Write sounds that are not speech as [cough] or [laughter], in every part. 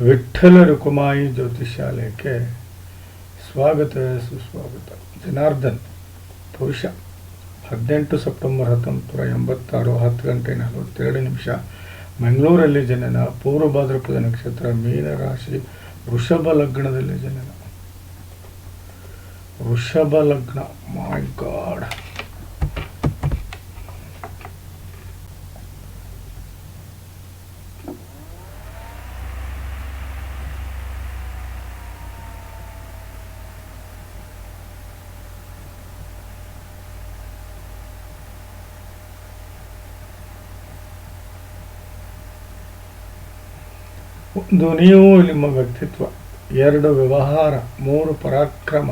ವಿಠ್ಠಲ ರುಕುಮಾಯಿ ಜ್ಯೋತಿಷಾಲಯಕ್ಕೆ ಸ್ವಾಗತ, ಸುಸ್ವಾಗತ. ಜನಾರ್ದನ್ ಪುರುಷ ಹದಿನೆಂಟು ಸೆಪ್ಟೆಂಬರ್ ಹತ್ತೊಂಬತ್ತು ನೂರ ಎಂಬತ್ತಾರು, ಹತ್ತು ಗಂಟೆ ನಲವತ್ತೆರಡು ನಿಮಿಷ. ಮಂಗಳೂರಲ್ಲಿ ಜನನ, ಪೂರ್ವ ಭಾದ್ರಪದ ನಕ್ಷತ್ರ ಮೀನರಾಶಿ ವೃಷಭ ಲಗ್ನದಲ್ಲಿ ಜನನ. ವೃಷಭ ಲಗ್ನ ಮೈ ಗಾಡ್ ಒಂದು ನೀವು ನಿಮ್ಮ ವ್ಯಕ್ತಿತ್ವ, ಎರಡು ವ್ಯವಹಾರ, ಮೂರು ಪರಾಕ್ರಮ,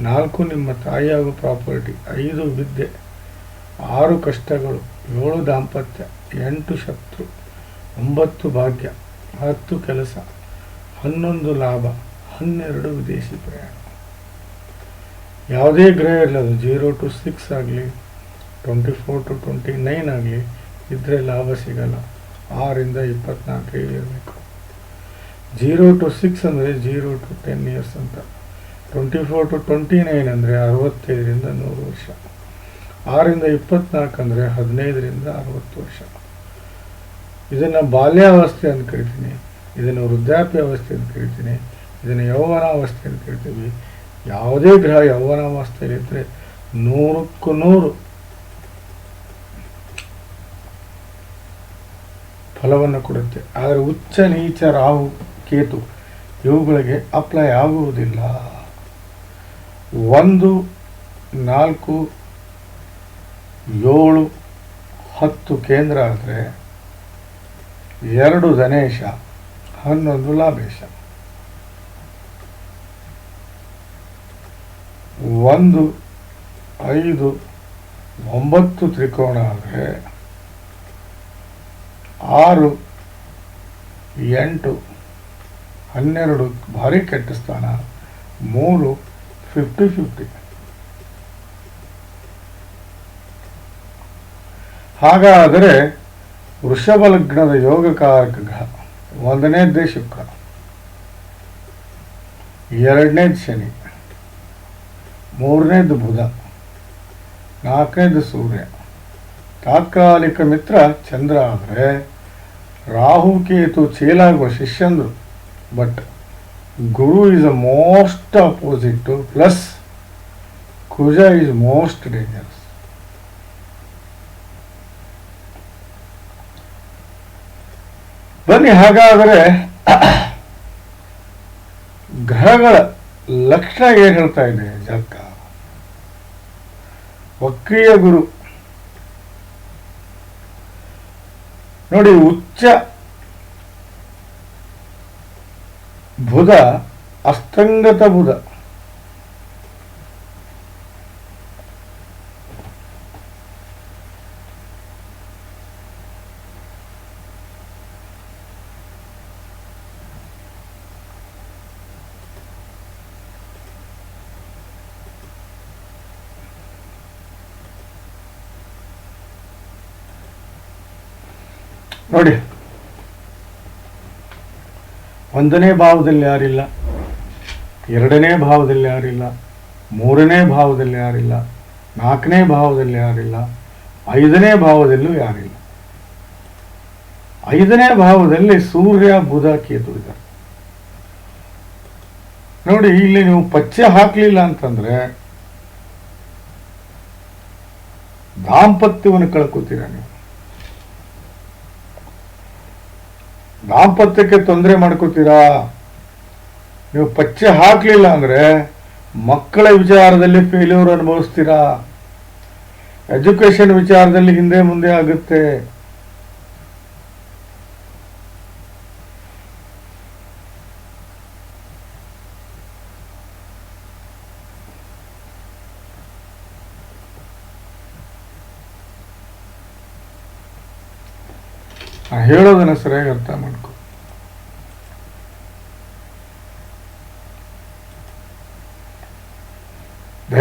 ನಾಲ್ಕು ನಿಮ್ಮ ತಾಯಿ ಹಾಗೂ ಪ್ರಾಪರ್ಟಿ, ಐದು ವಿದ್ಯೆ, ಆರು ಕಷ್ಟಗಳು, ಏಳು ದಾಂಪತ್ಯ, ಎಂಟು ಶತ್ರು, ಒಂಬತ್ತು ಭಾಗ್ಯ, ಹತ್ತು ಕೆಲಸ, ಹನ್ನೊಂದು ಲಾಭ, ಹನ್ನೆರಡು ವಿದೇಶಿ ಪ್ರಯಾಣ. ಯಾವುದೇ ಗ್ರಹ ಇರಲಿ ಅದು ಜೀರೋ ಟು ಸಿಕ್ಸ್ ಆಗಲಿ, twenty four to twenty nine ಆಗಲಿ ಇದ್ದರೆ ಲಾಭ ಸಿಗಲ್ಲ. ಆರಿಂದ ಇಪ್ಪತ್ನಾಲ್ಕೈದು ಇರಬೇಕು. ಜೀರೋ ಟು ಸಿಕ್ಸ್ ಅಂದರೆ ಜೀರೋ ಟು ಟೆನ್ ಇಯರ್ಸ್ ಅಂತ. Twenty four to twenty nine ಅಂದರೆ ಅರವತ್ತೈದರಿಂದ ನೂರು ವರ್ಷ. ಆರಿಂದ ಇಪ್ಪತ್ನಾಲ್ಕು ಅಂದರೆ ಹದಿನೈದರಿಂದ ಅರವತ್ತು ವರ್ಷ. ಇದನ್ನು ಬಾಲ್ಯಾವಸ್ಥೆ ಅಂತ ಕರಿತೀನಿ. ಇದನ್ನು ವೃದ್ಧಾಪ್ಯಾವಸ್ಥೆ ಅಂತ ಕರಿತೀನಿ. ಇದನ್ನು ಯೌವನಾವಸ್ಥೆ ಅಂತ ಕರಿತೀವಿ. ಯಾವುದೇ ಗ್ರಹ ಯೌವನಾವಸ್ಥೆಯಲ್ಲಿದ್ದರೆ ನೂರಕ್ಕೂ ನೂರು ಫಲವನ್ನು ಕೊಡುತ್ತೆ. ಆದರೆ ಉಚ್ಚ ನೀಚ ರಾಹು ಕೇತು. ಇವುಗಳಿಗೆ ಅಪ್ಲೈ ಆಗುವುದಿಲ್ಲ. ಒಂದು, ನಾಲ್ಕು, ಏಳು, ಹತ್ತು ಕೇಂದ್ರ ಆದರೆ ಎರಡು ಧನೇಶ, ಹನ್ನೊಂದು ಲಾಭೇಶ. ಒಂದು, ಐದು, ಒಂಬತ್ತು ತ್ರಿಕೋಣ ಆದರೆ ಆರು, ಎಂಟು ಹನ್ನೆರಡು ಭಾರಿ ಕೆಟ್ಟ ಸ್ಥಾನ, ಮೂರು ಫಿಫ್ಟಿ ಫಿಫ್ಟಿ ಹಾಗಾದರೆ ವೃಷಭ ಲಗ್ನದ ಯೋಗಕಾರಕ ಗ್ರಹ ಒಂದನೇದ್ದೇ ಶುಕ್ರ ಎರಡನೇದು ಶನಿ ಮೂರನೇದು ಬುಧ ನಾಲ್ಕನೇದು ಸೂರ್ಯ. ತಾತ್ಕಾಲಿಕ ಮಿತ್ರ ಚಂದ್ರ ಆದರೆ ರಾಹುಕೇತು ಚೇಲಾಗುವ ಶಿಷ್ಯಂದ್ರು. But Guru is a most opposite plus Kuja is most dangerous ಬನ್ನಿ ಹಾಗಾದರೆ [coughs] ಗ್ರಹಗಳ ಲಕ್ಷಣ ಏನು ಹೇಳ್ತಾ ಇದೆ ಜಾತಕ? ವಕ್ರೀಯ ಗುರು. ನೋಡಿ, ಉಚ್ಚ ಬುಧ ಅಸ್ತಂಗತ ಬುಧ ನೋಡಿ ಒಂದನೇ ಭಾವದಲ್ಲಿ ಯಾರಿಲ್ಲ, ಎರಡನೇ ಭಾವದಲ್ಲಿ ಯಾರಿಲ್ಲ, ಮೂರನೇ ಭಾವದಲ್ಲಿ ಯಾರಿಲ್ಲ, ನಾಲ್ಕನೇ ಭಾವದಲ್ಲಿ ಯಾರಿಲ್ಲ, ಐದನೇ ಭಾವದಲ್ಲೂ ಯಾರಿಲ್ಲ. ಐದನೇ ಭಾವದಲ್ಲಿ ಸೂರ್ಯ, ಬುಧ, ಕೇತು ಇದ್ದಾರೆ. ನೋಡಿ, ಇಲ್ಲಿ ನೀವು ಪಚ್ಚೆ ಹಾಕಲಿಲ್ಲ ಅಂತಂದ್ರೆ ದಾಂಪತ್ಯವನ್ನು ಕಳ್ಕೊತೀರ ನೀವು? ದಾಂಪತ್ಯಕ್ಕೆ ತೊಂದರೆ ಮಾಡ್ಕೋತೀರಾ? ನೀವು ಪಚ್ಚೆ ಹಾಕಲಿಲ್ಲ ಅಂದರೆ ಮಕ್ಕಳ ವಿಚಾರದಲ್ಲಿ ಫೇಲ್ಯೂರ್ ಅನುಭವಿಸ್ತೀರಾ? ಎಜುಕೇಶನ್ ವಿಚಾರದಲ್ಲಿ ಹಿಂದೆ ಮುಂದೆ ಆಗುತ್ತೆ. ನಾನು ಹೇಳೋದನ್ನ ಸರಿಯಾಗಿ ಅರ್ಥ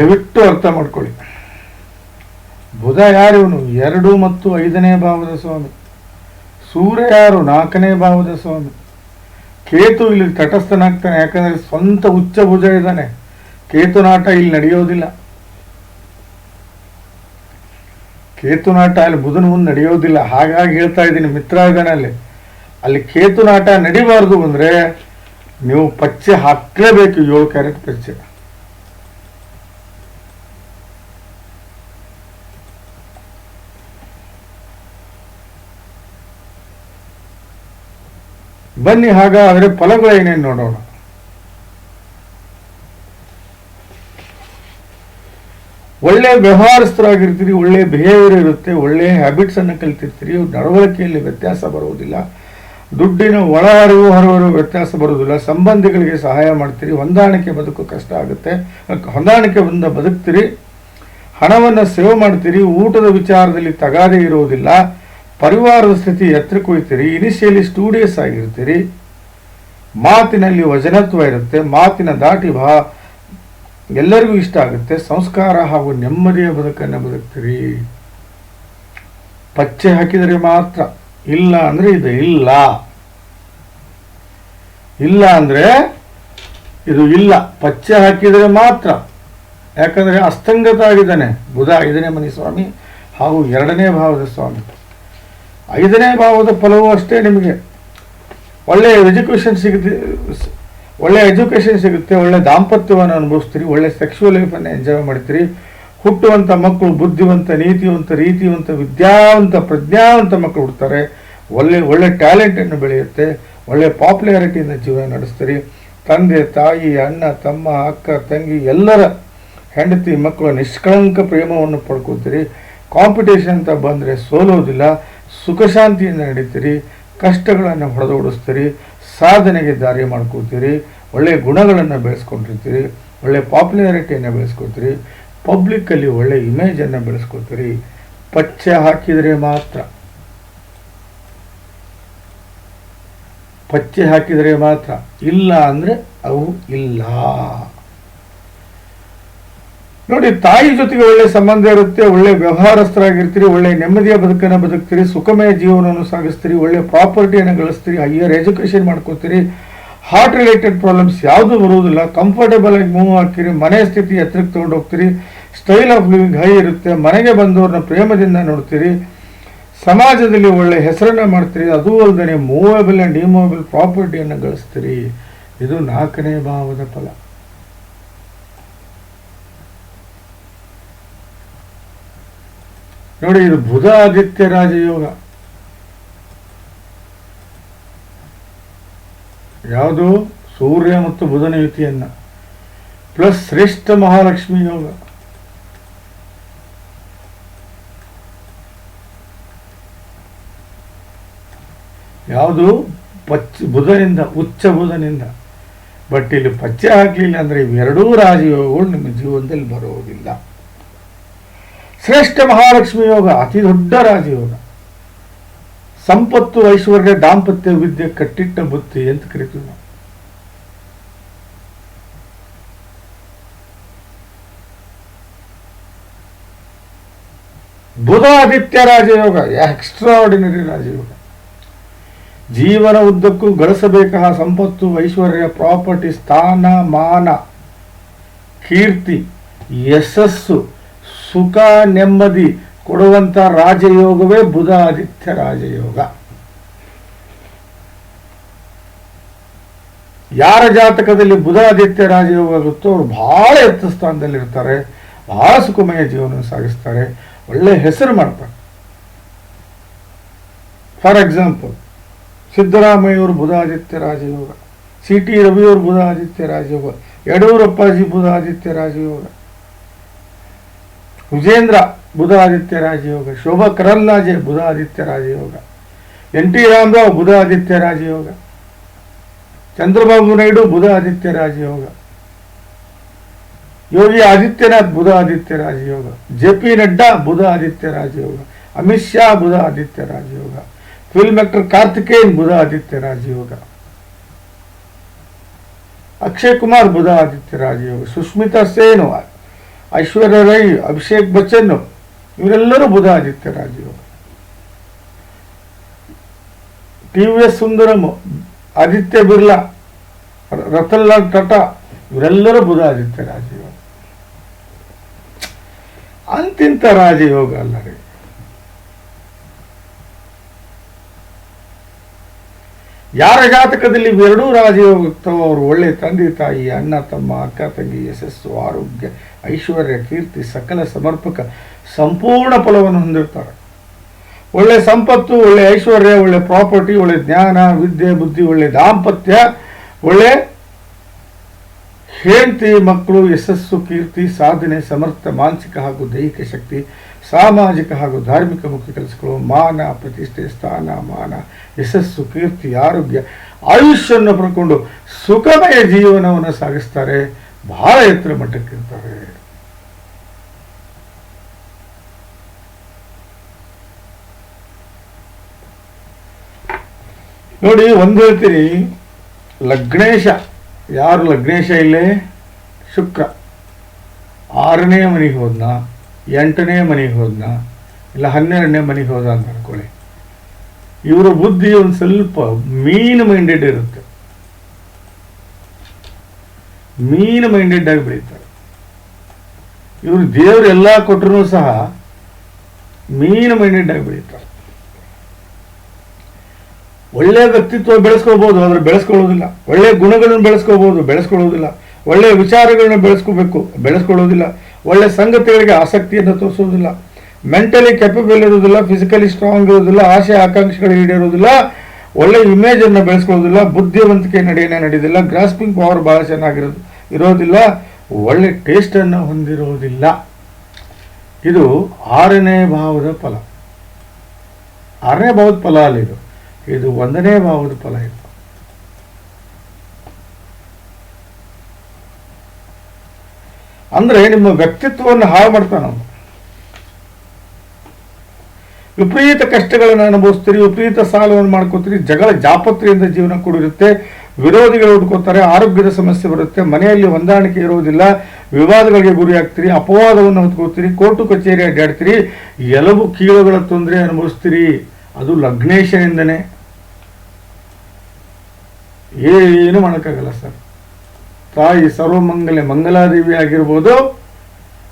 ದಯವಿಟ್ಟು ಅರ್ಥ ಮಾಡ್ಕೊಳ್ಳಿ. ಬುಧ ಯಾರು ಇವನು ಎರಡು ಮತ್ತು ಐದನೇ ಭಾವದ ಸ್ವಾಮಿ. ಸೂರ್ಯ ಯಾರು? ನಾಲ್ಕನೇ ಭಾವದ ಸ್ವಾಮಿ. ಕೇತು ಇಲ್ಲಿ ತಟಸ್ಥನಾಗ್ತಾನೆ, ಯಾಕಂದ್ರೆ ಸ್ವಂತ ಉಚ್ಚ ಭುಜ ಇದ್ದಾನೆ. ಕೇತುನಾಟ ಇಲ್ಲಿ ನಡೆಯೋದಿಲ್ಲ. ಕೇತುನಾಟ ಅಲ್ಲಿ ಬುಧನ ಮುಂದೆ ನಡೆಯೋದಿಲ್ಲ. ಹಾಗಾಗಿ ಹೇಳ್ತಾ ಇದ್ದೀನಿ ಮಿತ್ರ ಇದ್ದಾನೆ ಅಲ್ಲಿ ಅಲ್ಲಿ ಕೇತುನಾಟ ನಡಿಬಾರ್ದು ಅಂದ್ರೆ ನೀವು ಪಚ್ಚೆ ಹಾಕಲೇಬೇಕು ಏಳು ಕ್ಯಾರೆಟ್ ಪಚ್ಚೆ. ಬನ್ನಿ ಹಾಗಾದರೆ ಫಲಗಳು ಏನೇನು ನೋಡೋಣ. ಒಳ್ಳೆ ವ್ಯವಹಾರಸ್ಥರಾಗಿರ್ತೀರಿ, ಒಳ್ಳೆ ಬಿಹೇವಿಯರ್ ಇರುತ್ತೆ, ಒಳ್ಳೆ ಹ್ಯಾಬಿಟ್ಸ್ ಅನ್ನು ಕಲಿತಿರ್ತೀರಿ, ನಡವಳಿಕೆಯಲ್ಲಿ ವ್ಯತ್ಯಾಸ ಬರುವುದಿಲ್ಲ. ದುಡ್ಡಿನ ಒಳ ಹರಿವು ವ್ಯತ್ಯಾಸ ಬರುವುದಿಲ್ಲ. ಸಂಬಂಧಿಗಳಿಗೆ ಸಹಾಯ ಮಾಡ್ತೀರಿ, ಹೊಂದಾಣಿಕೆ ಬದುಕು ಕಷ್ಟ ಆಗುತ್ತೆ. ಹೊಂದಾಣಿಕೆ ಬಂದ ಬದುಕ್ತೀರಿ. ಹಣವನ್ನು ಸೇವ್ ಮಾಡ್ತೀರಿ, ಊಟದ ವಿಚಾರದಲ್ಲಿ ತಗಾದೆ ಇರುವುದಿಲ್ಲ. ಪರಿವಾರದ ಸ್ಥಿತಿ ಎತ್ತರಕ್ಕೆ ಹೋಗ್ತೀರಿ ಇನಿಷಿಯಲಿ ಸ್ಟೂಡಿಯಸ್ ಆಗಿರ್ತೀರಿ. ಮಾತಿನಲ್ಲಿ ವಜನತ್ವ ಇರುತ್ತೆ, ಮಾತಿನ ದಾಟಿ ಭಾ ಎಲ್ಲರಿಗೂ ಇಷ್ಟ ಆಗುತ್ತೆ, ಸಂಸ್ಕಾರ ಹಾಗೂ ನೆಮ್ಮದಿಯ ಬದುಕನ್ನು ಬದುಕ್ತೀರಿ. ಪಚ್ಚೆ ಹಾಕಿದರೆ ಮಾತ್ರ ಇಲ್ಲ ಅಂದ್ರೆ ಇದು ಇಲ್ಲ. ಇಲ್ಲ ಅಂದ್ರೆ ಇದು ಇಲ್ಲ. ಪಚ್ಚೆ ಹಾಕಿದರೆ ಮಾತ್ರ. ಯಾಕಂದ್ರೆ ಅಸ್ತಂಗತ ಆಗಿದ್ದಾನೆ, ಬುಧ ಐದನೇ ಮನಿ ಸ್ವಾಮಿ ಹಾಗೂ ಎರಡನೇ ಭಾವದ ಸ್ವಾಮಿ. ಐದನೇ ಭಾವದ ಫಲವು ಅಷ್ಟೇ ನಿಮಗೆ. ಒಳ್ಳೆ ಎಜುಕೇಷನ್ ಸಿಗುತ್ತೆ ಒಳ್ಳೆ ಎಜುಕೇಷನ್ ಸಿಗುತ್ತೆ, ಒಳ್ಳೆ ದಾಂಪತ್ಯವನ್ನು ಅನುಭವಿಸ್ತೀರಿ, ಒಳ್ಳೆ ಸೆಕ್ಷುವಲ್ ಲೈಫನ್ನು ಎಂಜಾಯ್ ಮಾಡ್ತೀರಿ. ಹುಟ್ಟುವಂಥ ಮಕ್ಕಳು ಬುದ್ಧಿವಂತ, ನೀತಿವಂತ, ರೀತಿವಂತ, ವಿದ್ಯಾವಂತ, ಪ್ರಜ್ಞಾವಂತ ಮಕ್ಕಳು ಹುಡ್ತಾರೆ ಒಳ್ಳೆ ಒಳ್ಳೆ ಟ್ಯಾಲೆಂಟನ್ನು ಬೆಳೆಯುತ್ತೆ. ಒಳ್ಳೆ ಪಾಪ್ಯುಲಾರಿಟಿಯಿಂದ ಜೀವನ ನಡೆಸ್ತೀರಿ. ತಂದೆ, ತಾಯಿ, ಅಣ್ಣ, ತಮ್ಮ, ಅಕ್ಕ, ತಂಗಿ ಎಲ್ಲರ ಹೆಂಡತಿ ಮಕ್ಕಳ ನಿಷ್ಕಳಂಕ ಪ್ರೇಮವನ್ನು ಪಡ್ಕೋತೀರಿ. ಕಾಂಪಿಟೇಷನ್ ಅಂತ ಬಂದರೆ ಸೋಲೋದಿಲ್ಲ. ಸುಖ ಶಾಂತಿಯಿಂದ ನಡೀತೀರಿ, ಕಷ್ಟಗಳನ್ನು ಹೊಡೆದೋಡಿಸ್ತೀರಿ ಸಾಧನೆಗೆ ದಾರಿ ಮಾಡ್ಕೋತೀರಿ ಒಳ್ಳೆಯ ಗುಣಗಳನ್ನು ಬೆಳೆಸ್ಕೊಂಡಿರ್ತೀರಿ ಒಳ್ಳೆಯ ಪಾಪ್ಯುಲಾರಿಟಿಯನ್ನು ಬೆಳೆಸ್ಕೊತೀರಿ ಪಬ್ಲಿಕ್ಕಲ್ಲಿ ಒಳ್ಳೆಯ ಇಮೇಜನ್ನು ಬೆಳೆಸ್ಕೊತೀರಿ, ಪಚ್ಚೆ ಹಾಕಿದರೆ ಮಾತ್ರ. ಪಚ್ಚೆ ಹಾಕಿದರೆ ಮಾತ್ರ. ಇಲ್ಲ ಅಂದರೆ ಅವು ಇಲ್ಲ. ನೋಡಿ, ತಾಯಿ ಜೊತೆಗೆ ಒಳ್ಳೆ ಸಂಬಂಧ ಇರುತ್ತೆ, ಒಳ್ಳೆ ವ್ಯವಹಾರಸ್ಥರಾಗಿರ್ತೀರಿ, ಒಳ್ಳೆ ನೆಮ್ಮದಿಯ ಬದುಕನ್ನು ಬದುಕ್ತೀರಿ, ಸುಖಮಯ ಜೀವನವನ್ನು ಸಾಗಿಸ್ತೀರಿ, ಒಳ್ಳೆ ಪ್ರಾಪರ್ಟಿಯನ್ನು ಗಳಿಸ್ತೀರಿ, ಹೈಯರ್ ಎಜುಕೇಷನ್ ಮಾಡ್ಕೋತೀರಿ. ಹಾರ್ಟ್ ರಿಲೇಟೆಡ್ ಪ್ರಾಬ್ಲಮ್ಸ್ ಯಾವುದು ಬರುವುದಿಲ್ಲ. ಕಂಫರ್ಟೇಬಲ್ ಆಗಿ ಮೂವ್ ಹಾಕ್ತೀರಿ, ಮನೆ ಸ್ಥಿತಿ ಎತ್ತರಕ್ಕೆ ತಗೊಂಡು ಹೋಗ್ತೀರಿ. ಸ್ಟೈಲ್ ಆಫ್ ಲಿವಿಂಗ್ ಹೈ ಇರುತ್ತೆ. ಮನೆಗೆ ಬಂದವ್ರನ್ನ ಪ್ರೇಮದಿಂದ ನೋಡ್ತೀರಿ. ಸಮಾಜದಲ್ಲಿ ಒಳ್ಳೆ ಹೆಸರನ್ನ ಮಾಡ್ತೀರಿ. ಅದು ಅಲ್ಲದೆ ಮೂವೇಬಲ್ ಆ್ಯಂಡ್ ಇಮೂವೇಬಲ್ ಪ್ರಾಪರ್ಟಿಯನ್ನು ಗಳಿಸ್ತೀರಿ. ಇದು ನಾಲ್ಕನೇ ಭಾವದ ಫಲ. ನೋಡಿ, ಇದು ಬುಧ ಆದಿತ್ಯ ರಾಜಯೋಗ. ಯಾವುದು? ಸೂರ್ಯ ಮತ್ತು ಬುಧನ ಯುತಿಯನ್ನ ಪ್ಲಸ್ ಶ್ರೇಷ್ಠ ಮಹಾಲಕ್ಷ್ಮಿ ಯೋಗ. ಯಾವುದು? ಪಚ್ಚ ಬುಧನಿಂದ, ಉಚ್ಚ ಬುಧನಿಂದ. ಬಟ್ ಇಲ್ಲಿ ಪಚ್ಚೆ ಹಾಕಲಿಲ್ಲ ಅಂದರೆ ಇವೆರಡೂ ರಾಜಯೋಗಗಳು ನಿಮ್ಮ ಜೀವನದಲ್ಲಿ ಬರುವುದಿಲ್ಲ ಶ್ರೇಷ್ಠ ಮಹಾಲಕ್ಷ್ಮಿ ಯೋಗ, ಅತಿ ದೊಡ್ಡ ರಾಜಯೋಗ. ಸಂಪತ್ತು ಐಶ್ವರ್ಯ ದಾಂಪತ್ಯ ವಿದ್ಯೆ ಕಟ್ಟಿಟ್ಟ ಬುತ್ತಿ ಅಂತ ಕರಿತೀವಿ ನಾವು. ಬುಧ ಆದಿತ್ಯ ರಾಜಯೋಗ ಎಕ್ಸ್ಟ್ರಾಆರ್ಡಿನರಿ ರಾಜಯೋಗ. ಜೀವನ ಉದ್ದಕ್ಕೂ ಗಳಿಸಬೇಕಾದ ಸಂಪತ್ತು, ಐಶ್ವರ್ಯ, ಪ್ರಾಪರ್ಟಿ, ಸ್ಥಾನ, ಮಾನ, ಕೀರ್ತಿ, ಯಶಸ್ಸು ಸುಖ ನೆಮ್ಮದಿ ಕೊಡುವಂತ ರಾಜಯೋಗವೇ ಬುಧ ಆದಿತ್ಯ ರಾಜಯೋಗ. ಯಾರ ಜಾತಕದಲ್ಲಿ ಬುಧ ಆದಿತ್ಯ ರಾಜಯೋಗ ಆಗುತ್ತೋ ಅವರು ಬಹಳ ಎತ್ತ ಸ್ಥಾನದಲ್ಲಿ ಇರ್ತಾರೆ ಬಹಳ ಸುಖಮಯ ಜೀವನ ಸಾಗಿಸ್ತಾರೆ, ಒಳ್ಳೆ ಹೆಸರು ಮಾಡ್ತಾರೆ. ಫಾರ್ ಎಕ್ಸಾಂಪಲ್ ಸಿದ್ದರಾಮಯ್ಯವರು ಬುಧ ಆದಿತ್ಯ ರಾಜಯೋಗ, ಸಿ ಟಿ ರವಿಯವರು ಬುಧ ಆದಿತ್ಯ ರಾಜಯೋಗ, ಯಡಿಯೂರಪ್ಪಾಜಿ ಬುಧ ಆದಿತ್ಯ ರಾಜಯೋಗ. ವಿಜೇಂದ್ರ ಬುಧ ಆದಿತ್ಯ ರಾಜಯೋಗ, ಶೋಭಾ ಕರಂದ್ಲಾಜೆ ಬುಧ ಆದಿತ್ಯ ರಾಜಯೋಗ ಎನ್ ಟಿ ರಾಮರಾವ್ ಬುಧ ಆದಿತ್ಯ ರಾಜಯೋಗ, ಚಂದ್ರಬಾಬು ನಾಯ್ಡು ಬುಧ ಆದಿತ್ಯ ರಾಜಯೋಗ, Yogi Adityanath Budha Aditya Rajayoga, J P Nadda Budha Aditya Rajayoga, Amit Shah Budha Aditya Rajayoga, film actor Karthikeyan Budha Aditya Rajayoga, Akshay Kumar ಬುಧ ಆದಿತ್ಯ ರಾಜಯೋಗ, ಸುಸ್ಮಿತಾ ಸೇನ್ ಐಶ್ವರ್ಯ ರೈ ಅಭಿಷೇಕ್ ಬಚ್ಚನ್, ಇವರೆಲ್ಲರೂ Budha Aditya Rajayoga T V S Sundaram, Aditya Birla Ratan Ratanlal Tata, ಇವರೆಲ್ಲರೂ ಬುಧ ಆದಿತ್ಯ ರಾಜಯೋಗ ಅಂತಿಂತ ರಾಜಯೋಗ ಅಲ್ಲ ರೀ. ಯಾರ ಜಾತಕದಲ್ಲಿ ಇವೆರಡೂ ರಾಜಯೋಗ ಇರ್ತವೋ ಅವರು ಒಳ್ಳೆ ತಂದೆ, ತಾಯಿ, ಅಣ್ಣ, ತಮ್ಮ, ಅಕ್ಕ, ತಂಗಿ, ಯಶಸ್ಸು, ಆರೋಗ್ಯ, ಐಶ್ವರ್ಯ, ಕೀರ್ತಿ, ಸಕಲ ಸಮರ್ಪಕ ಸಂಪೂರ್ಣ ಫಲವನ್ನು ಹೊಂದಿರ್ತಾರೆ ಒಳ್ಳೆ ಸಂಪತ್ತು, ಒಳ್ಳೆ ಐಶ್ವರ್ಯ, ಒಳ್ಳೆ ಪ್ರಾಪರ್ಟಿ, ಒಳ್ಳೆ ಜ್ಞಾನ, ವಿದ್ಯೆ, ಬುದ್ಧಿ, ಒಳ್ಳೆ ದಾಂಪತ್ಯ, ಒಳ್ಳೆ ಹೆಂಡತಿ, ಮಕ್ಕಳು, ಯಶಸ್ಸು, ಕೀರ್ತಿ, ಸಾಧನೆ, ಸಮರ್ಥ, ಮಾನಸಿಕ ಹಾಗೂ ದೈಹಿಕ ಶಕ್ತಿ ಸಾಮಾಜಿಕ ಹಾಗೂ ಧಾರ್ಮಿಕ ಮುಖ್ಯ ಕೆಲಸಗಳು, ಮಾನ, ಪ್ರತಿಷ್ಠೆ, ಸ್ಥಾನ, ಮಾನ, ಯಶಸ್ಸು, ಕೀರ್ತಿ, ಆರೋಗ್ಯ ಆಯುಷ್ಯನ್ನು ಪಡ್ಕೊಂಡು ಸುಖಮಯ ಜೀವನವನ್ನು ಸಾಗಿಸ್ತಾರೆ, ಬಹಳ ಎತ್ತರ ಮಟ್ಟಕ್ಕಿರ್ತಾರೆ ನೋಡಿ, ಒಂದು ಹೇಳ್ತೀನಿ. ಲಗ್ನೇಶ. ಯಾರು ಲಗ್ನೇಶ ಇಲ್ಲೇ? ಶುಕ್ರ. ಆರನೇ ಮನೆಗೆ ಹೋದ್ನ? ಎಂಟನೇ ಮನೆಗೆ ಹೋದ್ನ? ಇಲ್ಲ ಹನ್ನೆರಡನೇ ಮನೆಗೆ ಹೋದ ಅಂತ ಅನ್ಕೊಳ್ಳಿ. ಇವರ ಬುದ್ಧಿ ಒಂದು ಸ್ವಲ್ಪ ಮೀನ್ ಮೈಂಡೆಡ್ ಇರುತ್ತೆ. ಮೀನ್ ಮೈಂಡೆಡ್ ಆಗಿ ಬೆಳೀತಾರೆ. ಇವರು ದೇವ್ರು ಎಲ್ಲ ಕೊಟ್ಟರು ಸಹ ಮೀನ್ ಮೈಂಡೆಡ್ ಆಗಿ ಬೆಳೀತಾರೆ. ಒಳ್ಳೆಯ ವ್ಯಕ್ತಿತ್ವ ಬೆಳೆಸ್ಕೋಬಹುದು ಆದ್ರೆ ಬೆಳೆಸ್ಕೊಳ್ಳೋದಿಲ್ಲ. ಒಳ್ಳೆಯ ಗುಣಗಳನ್ನು ಬೆಳೆಸ್ಕೋಬಹುದು ಬೆಳೆಸ್ಕೊಳ್ಳೋದಿಲ್ಲ. ಒಳ್ಳೆಯ ವಿಚಾರಗಳನ್ನ ಬೆಳೆಸ್ಕೋಬೇಕು, ಬೆಳೆಸ್ಕೊಳ್ಳೋದಿಲ್ಲ. ಒಳ್ಳೆ ಸಂಗತಿಗಳಿಗೆ ಆಸಕ್ತಿಯನ್ನು ತೋರಿಸೋದಿಲ್ಲ. ಮೆಂಟಲಿ ಕೆಪಬಲ್ ಇರೋದಿಲ್ಲ ಫಿಸಿಕಲಿ ಸ್ಟ್ರಾಂಗ್ ಇರೋದಿಲ್ಲ ಆಸೆ ಆಕಾಂಕ್ಷೆಗಳು ಈಡೇರೋದಿಲ್ಲ ಒಳ್ಳೆ ಇಮೇಜ್ ಅನ್ನು ಬೆಳೆಸ್ಕೊಳ್ಳೋದಿಲ್ಲ, ಬುದ್ಧಿವಂತಿಕೆ ನಡೆಯನೇ ನಡೆಯೋದಿಲ್ಲ ಗ್ರಾಸ್ಪಿಂಗ್ ಪವರ್ ಬಹಳ ಚೆನ್ನಾಗಿರೋದು ಇರೋದಿಲ್ಲ, ಒಳ್ಳೆ ಟೇಸ್ಟ್ ಅನ್ನು ಹೊಂದಿರೋದಿಲ್ಲ. ಇದು ಆರನೇ ಭಾವದ ಫಲ. ಆರನೇ ಭಾವದ ಫಲ ಅಲ್ಲ ಇದು. ಇದು ಒಂದನೇ ಭಾವದ ಫಲ ಇದು. ಅಂದ್ರೆ ನಿಮ್ಮ ವ್ಯಕ್ತಿತ್ವವನ್ನು ಹಾಳು ಮಾಡ್ತಾನ ವಿಪರೀತ ಕಷ್ಟಗಳನ್ನು ಅನುಭವಿಸ್ತೀರಿ, ವಿಪರೀತ ಸಾಲವನ್ನು ಮಾಡ್ಕೋತೀರಿ, ಜಗಳ ಜಾಪತ್ರೆಯಿಂದ ಜೀವನ ಕೂಡಿರುತ್ತೆ, ವಿರೋಧಿಗಳು ಹುಡ್ಕೋತಾರೆ, ಆರೋಗ್ಯದ ಸಮಸ್ಯೆ ಬರುತ್ತೆ, ಮನೆಯಲ್ಲಿ ಹೊಂದಾಣಿಕೆ ಇರುವುದಿಲ್ಲ ವಿವಾದಗಳಿಗೆ ಗುರಿ ಆಗ್ತೀರಿ ಅಪವಾದವನ್ನು ಹೊತ್ಕೋತೀರಿ ಕೋರ್ಟು ಕಚೇರಿ ಅಡ್ಡಾಡ್ತೀರಿ ಎಲಬು ಕೀಳುಗಳ ತೊಂದರೆ ಅನುಭವಿಸ್ತೀರಿ. ಅದು ಲಗ್ನೇಶನಿಂದನೇ ಏನು ಮಾಡೋಕ್ಕಾಗಲ್ಲ ಸರ್. ತಾಯಿ ಸರ್ವಮಂಗಲ ಮಂಗಲಾದೇವಿ ಆಗಿರ್ಬೋದು,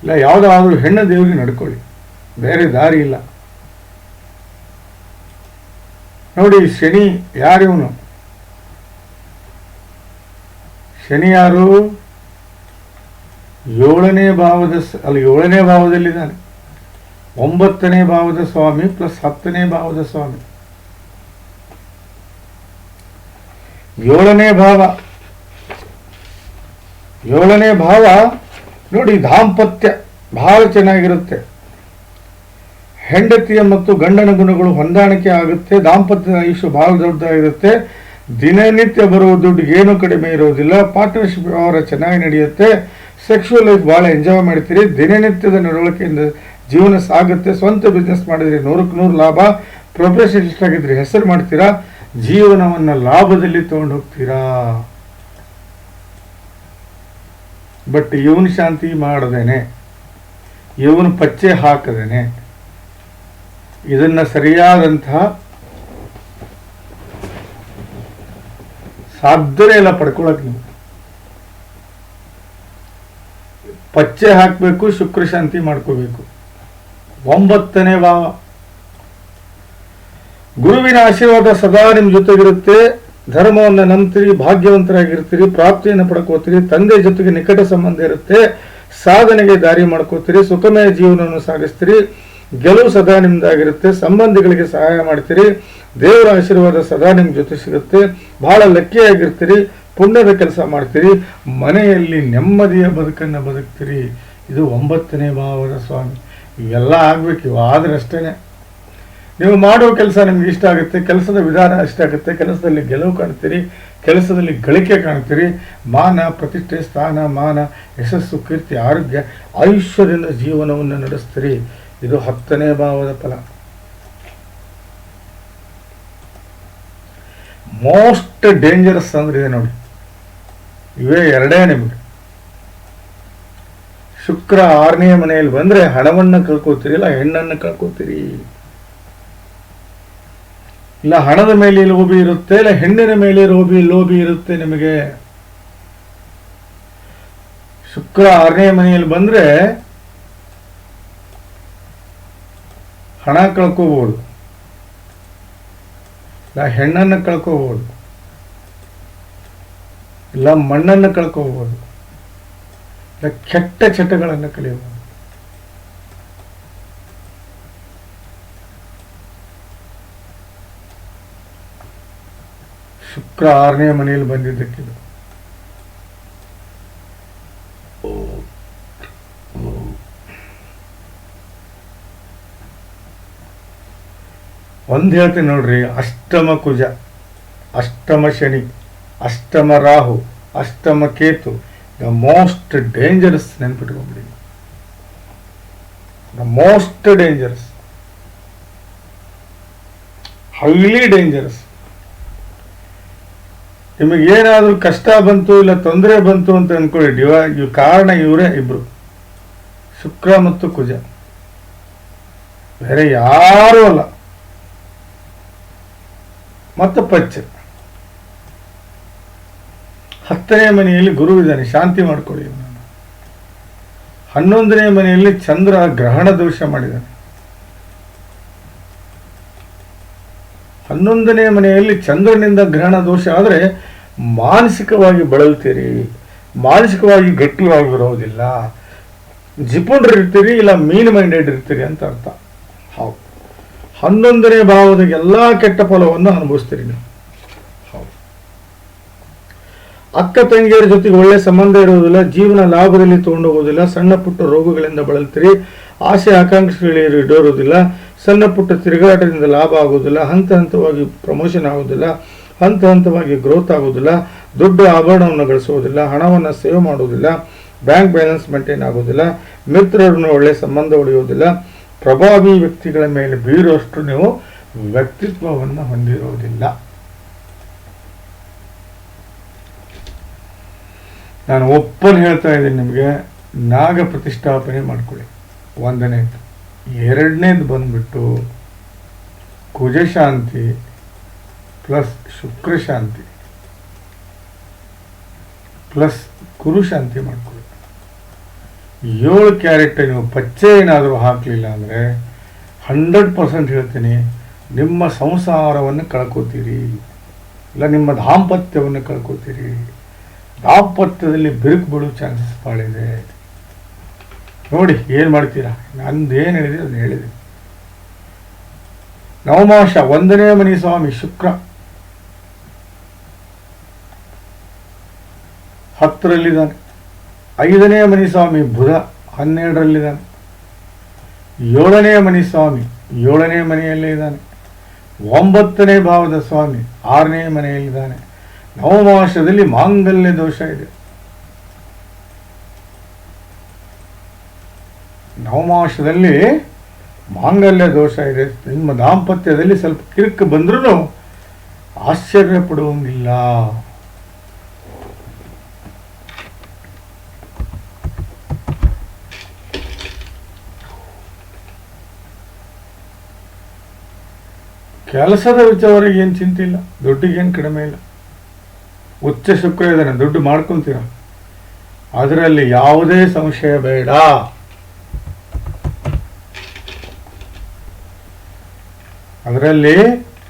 ಇಲ್ಲ ಯಾವುದಾದ್ರೂ ಹೆಣ್ಣು ದೇವಿಗೆ ನಡ್ಕೊಳ್ಳಿ. ಬೇರೆ ದಾರಿ ಇಲ್ಲ. ನೋಡಿ, ಶನಿ ಯಾರಿವನು ಶನಿ ಯಾರು? ಏಳನೇ ಭಾವದ ಅಲ್ಲ, ಏಳನೇ ಭಾವದಲ್ಲಿದ್ದಾನೆ. ಒಂಬತ್ತನೇ ಭಾವದ ಸ್ವಾಮಿ ಪ್ಲಸ್ ಹತ್ತನೇ ಭಾವದ ಸ್ವಾಮಿ. ಏಳನೇ ಭಾವ. ಏಳನೇ ಭಾವ, ನೋಡಿ, ದಾಂಪತ್ಯ ಬಹಳ ಚೆನ್ನಾಗಿರುತ್ತೆ. ಹೆಂಡತಿಯ ಮತ್ತು ಗಂಡನ ಗುಣಗಳು ಹೊಂದಾಣಿಕೆ ಆಗುತ್ತೆ, ದಾಂಪತ್ಯದ ಆಯುಷ್ಯ ಬಹಳ ದೊಡ್ಡದಾಗಿರುತ್ತೆ. ದಿನನಿತ್ಯ ಬರುವ ದುಡ್ಡಿಗೆ ಏನೂ ಕಡಿಮೆ ಇರೋದಿಲ್ಲ ಪಾರ್ಟ್ನರ್ಶಿಪ್ ವ್ಯವಹಾರ ಚೆನ್ನಾಗಿ ನಡೆಯುತ್ತೆ ಸೆಕ್ಷುವಲ್ ಲೈಫ್ ಭಾಳ ಎಂಜಾಯ್ ಮಾಡ್ತೀರಿ, ದಿನನಿತ್ಯದ ನಡವಳಿಕೆಯಿಂದ ಜೀವನ ಸಾಗುತ್ತೆ, ಸ್ವಂತ ಬಿಸ್ನೆಸ್ ಮಾಡಿದ್ರೆ ನೂರಕ್ಕೆ ನೂರು ಲಾಭ ಪ್ರೊಫೆಷನಲಿಸ್ಟ್ ಆಗಿದ್ರೆ ಹೆಸರು ಮಾಡ್ತೀರಾ, ಜೀವನವನ್ನು ಲಾಭದಲ್ಲಿ ತಗೊಂಡು ಹೋಗ್ತೀರಾ? ಬಟ್ ಇವನು ಶಾಂತಿ ಮಾಡದೇನೆ, ಇವನು ಪಚ್ಚೆ ಹಾಕದೇನೆ, ಇದನ್ನ ಸರಿಯಾದಂತಹ ಸಾಧ್ಯ ಇಲ್ಲ ಪಡ್ಕೊಳಕ್ ನೀವು. ಪಚ್ಚೆ ಹಾಕಬೇಕು, ಶುಕ್ರ ಶಾಂತಿ ಮಾಡ್ಕೋಬೇಕು. ಒಂಬತ್ತನೇ ಭಾವ ಗುರುವಿನ ಆಶೀರ್ವಾದ ಸದಾ ನಿಮ್ಮ ಜೊತೆಗಿರುತ್ತೆ. ಧರ್ಮವನ್ನು ನಂಬ್ತೀರಿ, ಭಾಗ್ಯವಂತರಾಗಿರ್ತೀರಿ, ಪ್ರಾಪ್ತಿಯನ್ನು ಪಡ್ಕೋತೀರಿ, ತಂದೆ ಜೊತೆಗೆ ನಿಕಟ ಸಂಬಂಧ ಇರುತ್ತೆ, ಸಾಧನೆಗೆ ದಾರಿ ಮಾಡ್ಕೋತೀರಿ, ಸುಖಮಯ ಜೀವನವನ್ನು ಸಾಗಿಸ್ತೀರಿ, ಗೆಲುವು ಸದಾ ನಿಮ್ದಾಗಿರುತ್ತೆ, ಸಂಬಂಧಿಗಳಿಗೆ ಸಹಾಯ ಮಾಡ್ತೀರಿ, ದೇವರ ಆಶೀರ್ವಾದ ಸದಾ ನಿಮ್ ಜೊತೆ ಸಿಗುತ್ತೆ, ಬಹಳ ಲಕ್ಕಿಯಾಗಿರ್ತೀರಿ, ಪುಣ್ಯದ ಕೆಲಸ ಮಾಡ್ತೀರಿ, ಮನೆಯಲ್ಲಿ ನೆಮ್ಮದಿಯ ಬದುಕನ್ನು ಬದುಕ್ತೀರಿ. ಇದು ಒಂಬತ್ತನೇ ಭಾವದ ಸ್ವಾಮಿ. ಇವೆಲ್ಲ ಆಗ್ಬೇಕು ಆದ್ರೆ ಅಷ್ಟೇನೆ ನೀವು ಮಾಡುವ ಕೆಲಸ ನಿಮ್ಗೆ ಇಷ್ಟ ಆಗುತ್ತೆ, ಕೆಲಸದ ವಿಧಾನ ಇಷ್ಟ ಆಗುತ್ತೆ, ಕೆಲಸದಲ್ಲಿ ಗೆಲುವು ಕಾಣ್ತೀರಿ, ಕೆಲಸದಲ್ಲಿ ಗಳಿಕೆ ಕಾಣ್ತೀರಿ, ಮಾನ, ಪ್ರತಿಷ್ಠೆ, ಸ್ಥಾನ, ಮಾನ, ಯಶಸ್ಸು, ಕೀರ್ತಿ, ಆರೋಗ್ಯ, ಆಯುಷ್ಯದಿಂದ ಜೀವನವನ್ನು ನಡೆಸ್ತೀರಿ. ಇದು ಹತ್ತನೇ ಭಾವದ ಫಲ. ಮೋಸ್ಟ್ ಡೇಂಜರಸ್ ಅಂದ್ರೆ ಇದೆ ನೋಡಿ. ಇವೇ ಎರಡೇ ನಿಮಗೆ. ಶುಕ್ರ ಆರನೇ ಮನೆಯಲ್ಲಿ ಬಂದ್ರೆ ಹಣವನ್ನು ಕಳ್ಕೊತೀರಿ, ಇಲ್ಲ ಹೆಣ್ಣನ್ನು ಕಳ್ಕೊತೀರಿ. ಇಲ್ಲ, ಹಣದ ಮೇಲೆ ಲೋಭಿ ಇರುತ್ತೆ, ಇಲ್ಲ, ಹೆಣ್ಣಿನ ಮೇಲೆ ಲೋಭಿ ಲೋಭಿ ಇರುತ್ತೆ ನಿಮಗೆ. ಶುಕ್ರ ಆರನೇ ಮನೆಯಲ್ಲಿ ಬಂದ್ರೆ ಹಣ ಕಳ್ಕೋಬಹುದು ಇಲ್ಲ, ಹೆಣ್ಣನ್ನು ಕಳ್ಕೋಬಹುದು ಇಲ್ಲ, ಮಣ್ಣನ್ನು ಕಳ್ಕೋಬಹುದು ಇಲ್ಲ, ಕೆಟ್ಟ ಚಟಗಳನ್ನು ಕಲಿಯಬಹುದು ಶುಕ್ರ ಆರನೇ ಮನೆಯಲ್ಲಿ ಬಂದಿದ್ದಕ್ಕಿದು ಒಂದು ಹೇಳ್ತೀನಿ ನೋಡ್ರಿ, ಅಷ್ಟಮ ಕುಜ, ಅಷ್ಟಮ ಶನಿ, ಅಷ್ಟಮ ರಾಹು, ಅಷ್ಟಮ Ketu the most dangerous ನೆನ್ಪಿಟ್ಕೊಂಡ್ಬಿಡಿ. The most dangerous highly dangerous ನಿಮಗೆ ಏನಾದರೂ ಕಷ್ಟ ಬಂತು ಇಲ್ಲ ತೊಂದರೆ ಬಂತು ಅಂತ ಅಂದ್ಕೊಳ್ಳಿ ಡಿವ ಇವ್ ಕಾರಣ ಇವರೇ ಇಬ್ರು. ಶುಕ್ರ ಮತ್ತು ಕುಜ. ಬೇರೆ ಯಾರೂ ಅಲ್ಲ. ಮತ್ತು ಪಚ್ಚ. ಹತ್ತನೇ ಮನೆಯಲ್ಲಿ ಗುರು ಇದ್ದಾನೆ, ಶಾಂತಿ ಮಾಡ್ಕೊಳ್ಳಿ ಹನ್ನೊಂದನೇ ಮನೆಯಲ್ಲಿ ಚಂದ್ರ ಗ್ರಹಣ ದೋಷ ಮಾಡಿದ್ದಾನೆ. ಹನ್ನೊಂದನೇ ಮನೆಯಲ್ಲಿ ಚಂದ್ರನಿಂದ ಗ್ರಹಣ ದೋಷ ಆದರೆ ಮಾನಸಿಕವಾಗಿ ಬಳಲ್ತೀರಿ. ಮಾನಸಿಕವಾಗಿ ಗಟ್ಟಿಯಾಗಿರೋದಿಲ್ಲ. ಜಿಪುಂಡ್ರು ಇರ್ತೀರಿ ಇಲ್ಲ ಮೀನ್ ಮೈಂಡೆಡ್ ಇರ್ತೀರಿ ಅಂತ ಅರ್ಥ. ಹೌದು. ಹನ್ನೊಂದನೇ ಭಾವದ ಎಲ್ಲ ಕೆಟ್ಟ ಫಲವನ್ನು ಅನುಭವಿಸ್ತೀರಿ ನೀವು. ಹೌದು. ಅಕ್ಕ ತಂಗಿಯರ ಜೊತೆಗೆ ಒಳ್ಳೆ ಸಂಬಂಧ ಇರುವುದಿಲ್ಲ, ಜೀವನ ಲಾಭದಲ್ಲಿ ತಗೊಂಡೋಗೋದಿಲ್ಲ ಸಣ್ಣ ಪುಟ್ಟ ರೋಗಗಳಿಂದ ಬಳಲ್ತೀರಿ, ಆಸೆ ಆಕಾಂಕ್ಷೆಗಳು ಇಡೋರುವುದಿಲ್ಲ ಸಣ್ಣ ಪುಟ್ಟ ತಿರುಗಾಟದಿಂದ ಲಾಭ ಆಗೋದಿಲ್ಲ ಹಂತ ಹಂತವಾಗಿ ಪ್ರಮೋಷನ್ ಆಗೋದಿಲ್ಲ ಹಂತ ಹಂತವಾಗಿ ಗ್ರೋತ್ ಆಗೋದಿಲ್ಲ ದೊಡ್ಡ ಆಭರಣವನ್ನು ಗಳಿಸುವುದಿಲ್ಲ, ಹಣವನ್ನು ಸೇವ್ ಮಾಡುವುದಿಲ್ಲ ಬ್ಯಾಂಕ್ ಬ್ಯಾಲೆನ್ಸ್ ಮೇಂಟೈನ್ ಆಗೋದಿಲ್ಲ ಮಿತ್ರರನ್ನು ಒಳ್ಳೆಯ ಸಂಬಂಧ ಉಳಿಯುವುದಿಲ್ಲ, ಪ್ರಭಾವಿ ವ್ಯಕ್ತಿಗಳ ಮೇಲೆ ಬೀರುವಷ್ಟು ನೀವು ವ್ಯಕ್ತಿತ್ವವನ್ನು ಹೊಂದಿರುವುದಿಲ್ಲ. ನಾನು ಒಪ್ಪನ್ ಹೇಳ್ತಾ ಇದ್ದೀನಿ ನಿಮಗೆ, ನಾಗ ಪ್ರತಿಷ್ಠಾಪನೆ ಮಾಡ್ಕೊಳ್ಳಿ ಒಂದನೇದು ಎರಡನೇದು ಬಂದ್ಬಿಟ್ಟು ಕುಜಶಾಂತಿ ಪ್ಲಸ್ ಶುಕ್ರಶಾಂತಿ ಪ್ಲಸ್ ಕುರುಶಾಂತಿ ಮಾಡ್ಕೊಳ್ಳಿ. ಏಳು ಕ್ಯಾರೆಟ್ ನೀವು ಪಚ್ಚೆ ಏನಾದರೂ ಹಾಕಲಿಲ್ಲ ಅಂದರೆ ಹಂಡ್ರೆಡ್ ಪರ್ಸೆಂಟ್ ಹೇಳ್ತೀನಿ ನಿಮ್ಮ ಸಂಸಾರವನ್ನು ಕಳ್ಕೊತೀರಿ. ಇಲ್ಲ ನಿಮ್ಮ ದಾಂಪತ್ಯವನ್ನು ಕಳ್ಕೊತೀರಿ. ದಾಂಪತ್ಯದಲ್ಲಿ ಬಿರುಕು ಬೀಳೋ ಚಾನ್ಸಸ್ ಭಾಳ ಇದೆ. ನೋಡಿ, ಏನು ಮಾಡ್ತೀರಾ? ನಂದು ಏನು ಹೇಳಿದೆ ಅದನ್ನು ಹೇಳಿದೆ. ನವಮಾಶ, ಒಂದನೇ ಮನಿ ಸ್ವಾಮಿ, ಶುಕ್ರ. ಹತ್ತರಲ್ಲಿದ್ದಾನೆ. ಐದನೇ ಮನಿ ಸ್ವಾಮಿ, ಬುಧ. ಹನ್ನೆರಡರಲ್ಲಿದ್ದಾನೆ. ಏಳನೇ ಮನಿ ಸ್ವಾಮಿ, ಏಳನೇ ಮನೆಯಲ್ಲೇ ಇದ್ದಾನೆ. ಒಂಬತ್ತನೇ ಭಾವದ ಸ್ವಾಮಿ, ಆರನೇ ಮನೆಯಲ್ಲಿದ್ದಾನೆ. ನವಮಾಶದಲ್ಲಿ ಮಾಂಗಲ್ಯ ದೋಷ ಇದೆ. ನವಮಾಸದಲ್ಲಿ ಮಾಂಗಲ್ಯ ದೋಷ ಇದೆ. ನಿಮ್ಮ ದಾಂಪತ್ಯದಲ್ಲಿ ಸ್ವಲ್ಪ ಕಿರುಕು ಬಂದ್ರೂ ಆಶ್ಚರ್ಯ ಪಡುವಂಗಿಲ್ಲ. ಕೆಲಸದ ವಿಚಾರವಾಗಿ ಏನು ಚಿಂತೆ ಇಲ್ಲ ದುಡ್ಡಿಗೇನು ಕಡಿಮೆ ಇಲ್ಲ. ಉಚ್ಚ ಶುಕ್ರ ಇದ್ದಾನೆ, ದುಡ್ಡು ಮಾಡ್ಕೊಂತೀರ. ಅದರಲ್ಲಿ ಯಾವುದೇ ಸಂಶಯ ಬೇಡ. ಅದರಲ್ಲಿ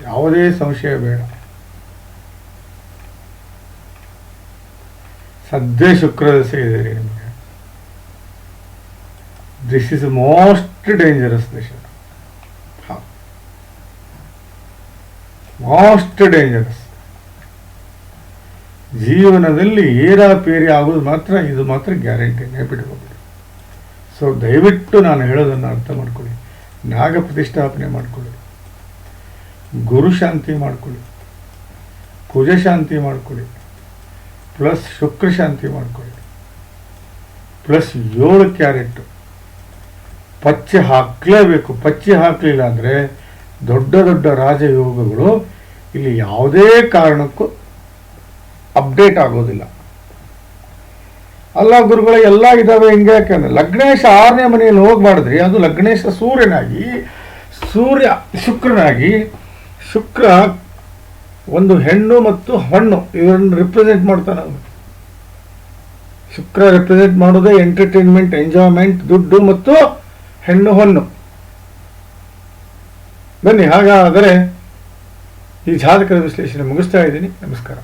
ಯಾವುದೇ ಸಂಶಯ ಬೇಡ. ಸದ್ಯ ಶುಕ್ರ ದಶೆ ಇದೆ ನಿಮಗೆ. ದಿಸ್ ಇಸ್ ಮೋಸ್ಟ್ ಡೇಂಜರಸ್ ದಶ ಮೋಸ್ಟ್ ಡೇಂಜರಸ್ ಜೀವನದಲ್ಲಿ ಏರಾಪೇರಿ ಆಗೋದು ಮಾತ್ರ, ಇದು ಮಾತ್ರ ಗ್ಯಾರಂಟಿ ನೆನಪಿಟ್ಕೋಬೇಡಿ ಸೊ ದಯವಿಟ್ಟು ನಾನು ಹೇಳೋದನ್ನು ಅರ್ಥ ಮಾಡ್ಕೊಳ್ಳಿ. ನಾಗ ಪ್ರತಿಷ್ಠಾಪನೆ ಮಾಡ್ಕೊಳ್ಳಿ. ಗುರು ಶಾಂತಿ ಮಾಡ್ಕೊಳ್ಳಿ. ಕುಜ ಶಾಂತಿ ಮಾಡ್ಕೊಳ್ಳಿ. ಪ್ಲಸ್ ಶುಕ್ರ ಶಾಂತಿ ಮಾಡ್ಕೊಳ್ಳಿ. ಪ್ಲಸ್ ಏಳು ಕ್ಯಾರೆಟ್. ಪಚ್ಚೆ ಹಾಕಲೇಬೇಕು. ಪಚ್ಚೆ ಹಾಕಲಿಲ್ಲ ಅಂದರೆ ದೊಡ್ಡ ದೊಡ್ಡ ರಾಜಯೋಗಗಳು ಇಲ್ಲಿ ಯಾವುದೇ ಕಾರಣಕ್ಕೂ ಅಪ್ಡೇಟ್ ಆಗೋದಿಲ್ಲ. ಅಲ್ಲ ಗುರುಗಳ, ಎಲ್ಲ ಇದ್ದಾವೆ ಹಿಂಗೆ ಯಾಕಂದ್ರೆ ಲಗ್ನೇಶ ಆರನೇ ಮನೆಯಲ್ಲಿ ಹೋಗಬಾರ್ದ್ರಿ. ಅದು ಲಗ್ನೇಶ ಸೂರ್ಯನಾಗಿ, ಸೂರ್ಯ ಶುಕ್ರನಾಗಿ ಶುಕ್ರ ಒಂದು ಹೆಣ್ಣು ಮತ್ತು ಹಣ್ಣು, ಇವರನ್ನು ರಿಪ್ರೆಸೆಂಟ್ ಮಾಡ್ತಾನೆ ಶುಕ್ರ ರೆಪ್ರೆಸೆಂಟ್ ಮಾಡೋದೇ ಎಂಟರ್ಟೈನ್ಮೆಂಟ್ ಎಂಜಾಯ್ಮೆಂಟ್ ದುಡ್ಡು ಮತ್ತು ಹೆಣ್ಣು ಹಣ್ಣು. ಬನ್ನಿ, ಹಾಗಾದರೆ ಈ ಜಾತಕದ ವಿಶ್ಲೇಷಣೆ ಮುಗಿಸ್ತಾ ಇದ್ದೀನಿ. ನಮಸ್ಕಾರ.